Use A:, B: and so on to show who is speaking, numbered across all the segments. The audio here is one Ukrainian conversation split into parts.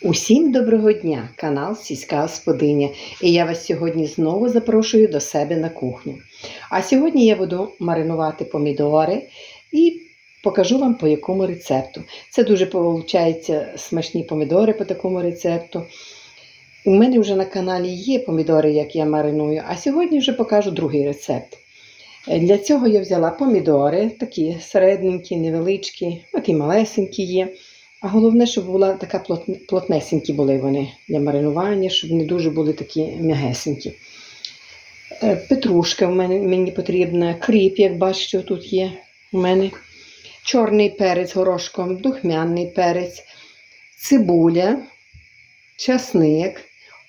A: Усім доброго дня, канал Сільська Господиня. І я вас сьогодні знову запрошую до себе на кухню. А сьогодні я буду маринувати помідори і покажу вам по якому рецепту. Це дуже виходить смачні помідори по такому рецепту. У мене вже на каналі є помідори, як я мариную, а сьогодні вже покажу другий рецепт. Для цього я взяла помідори, такі середненькі, невеличкі, от і малесенькі є. А головне, щоб була така плотнесенькі були вони для маринування, щоб не дуже були такі м'ягесенькі. Е, Петрушка в мене мені потрібна, кріп, як бачите, тут є у мене. Чорний перець горошком, духмяний перець, цибуля, часник,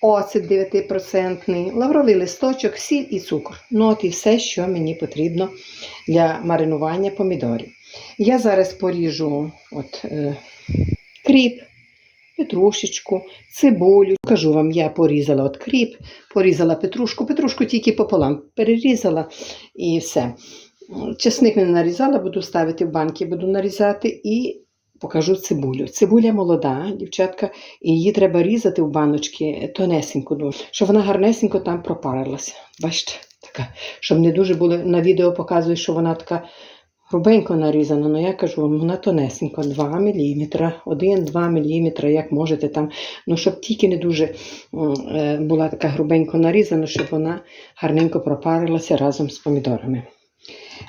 A: оцет 9%, лавровий листочок, сіль і цукор. Ну от і все, що мені потрібно для маринування помідорів. Я зараз поріжу от, е, кріп, петрушечку, цибулю. Кажу вам, я порізала от кріп, порізала петрушку, петрушку тільки пополам перерізала і все. Чесник не нарізала, буду ставити в банки, буду нарізати і покажу цибулю. Цибуля молода, дівчатка, і її треба різати в баночки тонесенько, щоб вона гарнесенько там пропарилася. Бачите, така, щоб не дуже було на відео показую, що вона така грубенько нарізана, але я кажу вам, вона тонесенько, 2 мм, 1-2 мм, як можете там, ну щоб тільки не дуже е, була така грубенько нарізана, щоб вона гарненько пропарилася разом з помідорами.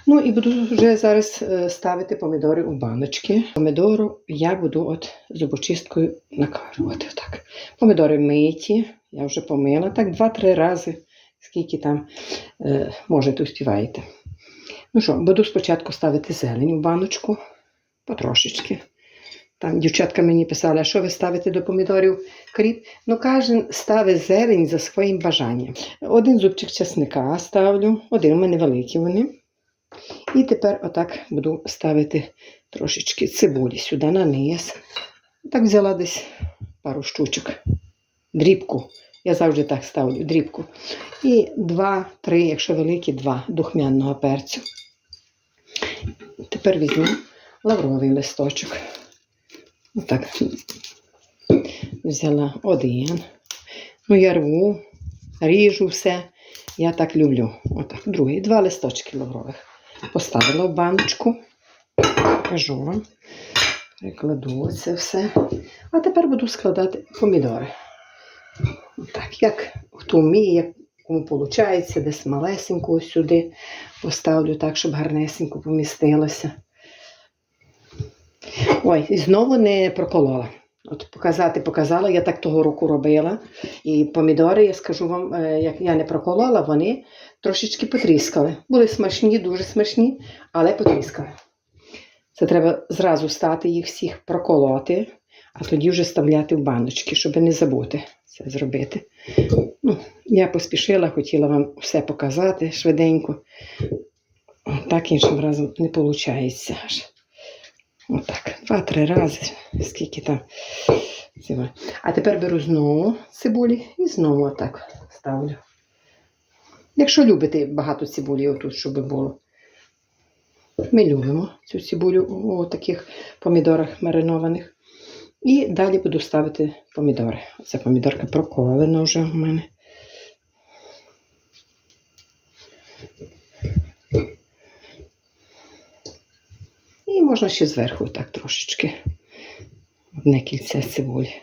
A: Ну і буду вже зараз е, ставити помідори у баночки. Помідору я буду от зубочисткою накарувати. Отак. Помідори миті, я вже помила так 2-3 рази, скільки там е, можете успіваєте. Ну що, буду спочатку ставити зелень в баночку, потрошечки. Там дівчатка мені писали, а що ви ставите до помідорів кріп? Ну, кожен ставить зелень за своїм бажанням. Один зубчик чесника ставлю, один у мене великі вони. І тепер отак буду ставити трошечки цибулі сюди на низ. Так взяла десь пару штучок. Дрібку. Я завжди так ставлю дрібку. І два-три, якщо великі, два духмяного перцю. Тепер візьму лавровий листочок. Отак. Взяла один. Ну, я рву, ріжу все. Я так люблю. Отак. Другий. Два листочки лаврових. Поставила в баночку. Кажу вам. Прикладу це все. А тепер буду складати помідори. Так, як хто вміє, як кому виходить, десь малесенько сюди поставлю так, щоб гарнесенько помістилося. Ой, і знову не проколола. От показати показала, я так того року робила. І помідори, я скажу вам, е, як я не проколола, вони трошечки потріскали. Були смачні, дуже смачні, але потріскали. Це треба зразу стати їх всіх проколоти, а тоді вже ставляти в баночки, щоб не забути це зробити. Ну, я поспішила, хотіла вам все показати швиденько. Так іншим разом не виходить аж. Отак, два-три рази, скільки там. А тепер беру знову цибулі і знову отак ставлю. Якщо любите багато цибулі, отут, щоб було. Ми любимо цю цибулю у таких помідорах маринованих. І далі буду ставити помідори. Це помідорка проколена вже у мене. І можна ще зверху так трошечки. Одне кільце цибулі.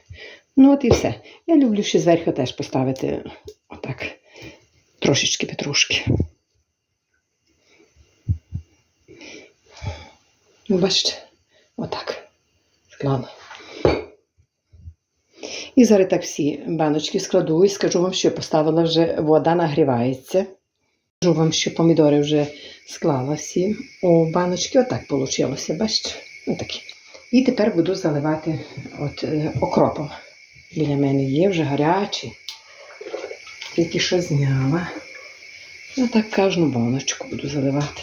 A: Ну от і все. Я люблю ще зверху теж поставити отак трошечки петрушки. Ну, бачите, отак склала. І зараз так всі баночки складу і скажу вам, що поставила вже вода нагрівається. Скажу вам, що помідори вже склала всі у баночки. Отак вийшло, бачите? Отакі. І тепер буду заливати от, е, окропом. Біля мене є вже гарячий. Тільки що зняла. Отак кожну баночку буду заливати.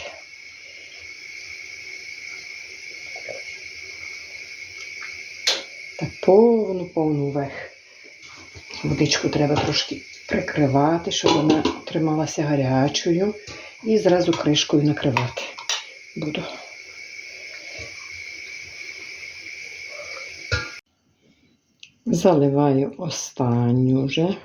A: Так повну, повну вверх. Водичку треба трошки прикривати, щоб вона трималася гарячою. І зразу кришкою накривати буду. Заливаю останню вже.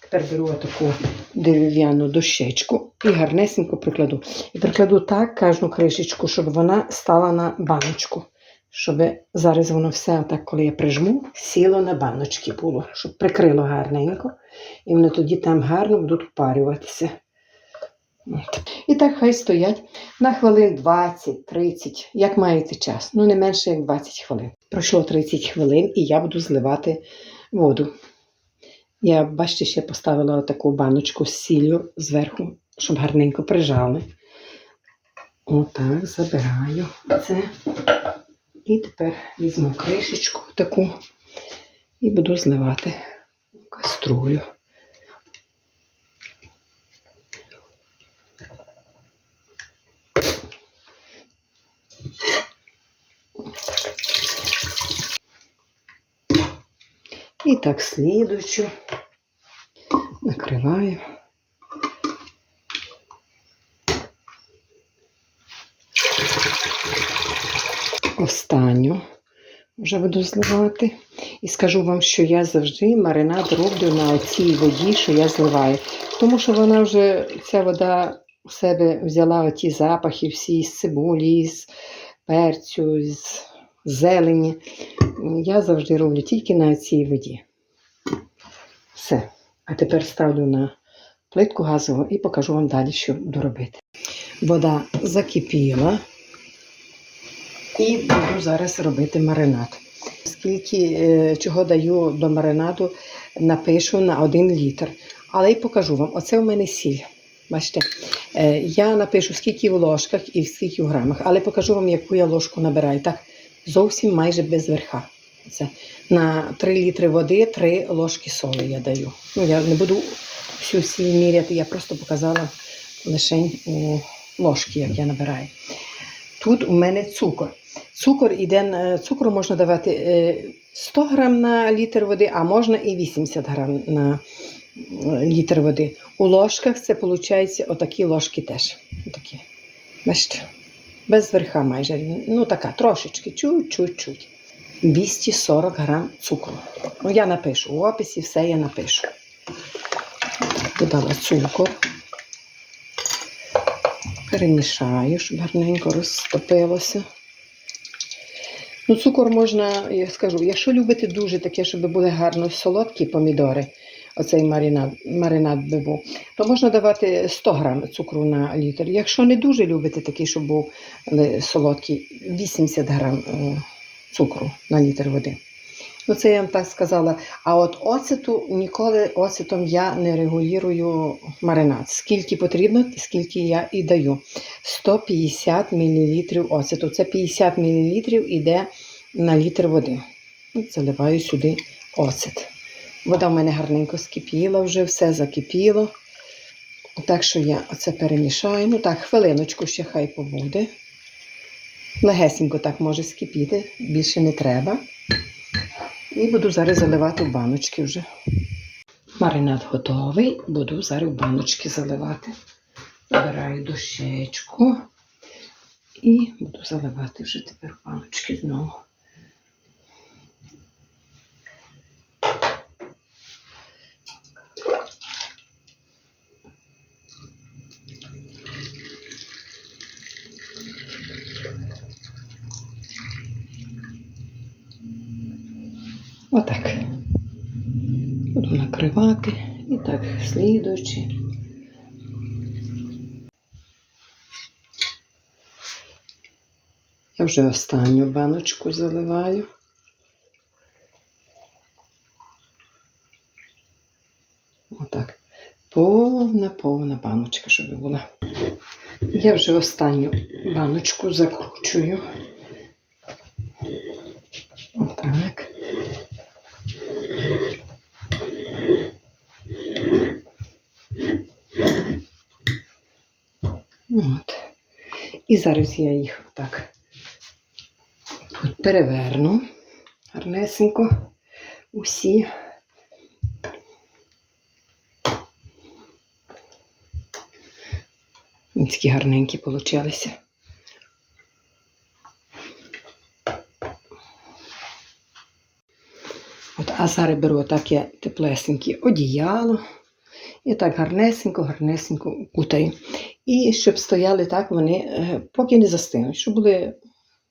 A: Тепер беру таку дерев'яну дощечку і гарнесенько прикладу. І прикладу так кожну кришечку, щоб вона стала на баночку. Щоб зараз воно все, так, коли я прижму, сіло на баночки було, щоб прикрило гарненько. І вони тоді там гарно будуть впарюватися. От. І так хай стоять на хвилин 20-30, як маєте час. Ну, не менше як 20 хвилин. Пройшло 30 хвилин і я буду зливати воду. Я, бачите, ще поставила таку баночку з сіллю зверху, щоб гарненько прижали. Отак, забираю це. І тепер візьму кришечку таку і буду зливати в каструлю. І так слідуючу накриваю. Останню вже буду зливати. І скажу вам, що я завжди маринад роблю на цій воді, що я зливаю. Тому що вона вже, ця вода у себе взяла оті запахи всі з цибулі, з перцю, з зелені. Я завжди роблю тільки на цій воді. Все. А тепер ставлю на плитку газову і покажу вам далі, що буду робити. Вода закипіла. І буду зараз робити маринад. Скільки е, чого даю до маринаду, напишу на 1 літр. Але й покажу вам. Оце у мене сіль. Бачите, е, я напишу, скільки в ложках і скільки в грамах, але покажу вам, яку я ложку набираю. Так, зовсім майже без верха. Це на 3 літри води 3 ложки солі я даю. Ну, я не буду всю сіль міряти, я просто показала лише у ложки, як я набираю. Тут у мене цукор. Цукор іде, цукру можна давати е, 100 грам на літр води, а можна і 80 грам на е, літр води. У ложках це виходить отакі ложки теж. Отакі. Бачите? Без верха майже. Ну така, трошечки, чуть-чуть. 240 грам цукру. Ну, я напишу. У описі все я напишу. Додала цукор. Перемішаю, щоб гарненько розтопилося. Ну, цукор можна, я скажу, якщо любите дуже таке, щоб були гарно солодкі помідори, оцей маринад, маринад би був, то можна давати 100 грам цукру на літр. Якщо не дуже любите такий, щоб був е, солодкий, 80 грам е, цукру на літр води. Ну, це я вам так сказала. А от оцету ніколи оцетом я не регулюю маринад. Скільки потрібно, скільки я і даю. 150 мл оцету. Це 50 мл іде на літр води. Заливаю сюди оцет. Вода в мене гарненько скипіла, вже все закипіло. Так що я оце перемішаю. Ну так, хвилиночку ще хай побуде. Легесенько так може скипіти, більше не треба. І буду зараз заливати в баночки вже. Маринад готовий, буду зараз в баночки заливати. Обираю дощечку і буду заливати вже тепер баночки знову. Отак. Буду накривати і так слідуючи. Я вже останню баночку заливаю. Отак. Повна, повна баночка, щоб була. Я вже останню баночку закручую. Отак. От. І зараз я їх так переверну гарнесенько усі. Ось Такі гарненькі получилися. От, А зараз беру таке теплесеньке одіяло. І так гарнесенько, гарнесенько кутаю. І щоб стояли так вони, е, поки не застинуть, щоб були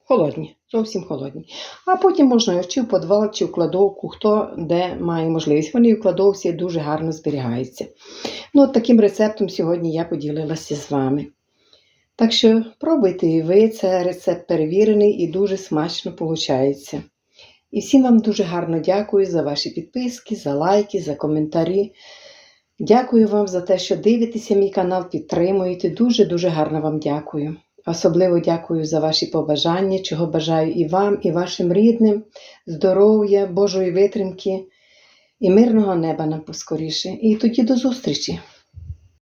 A: холодні, зовсім холодні. А потім можна чи в підвал, чи в кладовку, хто де має можливість. Вони в кладовці дуже гарно зберігаються. Ну, от таким рецептом сьогодні я поділилася з вами. Так що пробуйте і ви, це рецепт перевірений і дуже смачно виходить. І всім вам дуже гарно дякую за ваші підписки, за лайки, за коментарі. Дякую вам за те, що дивитеся мій канал, підтримуєте. Дуже-дуже гарно вам дякую. Особливо дякую за ваші побажання, чого бажаю і вам, і вашим рідним, здоров'я, Божої витримки і мирного неба нам поскоріше. І тоді до зустрічі!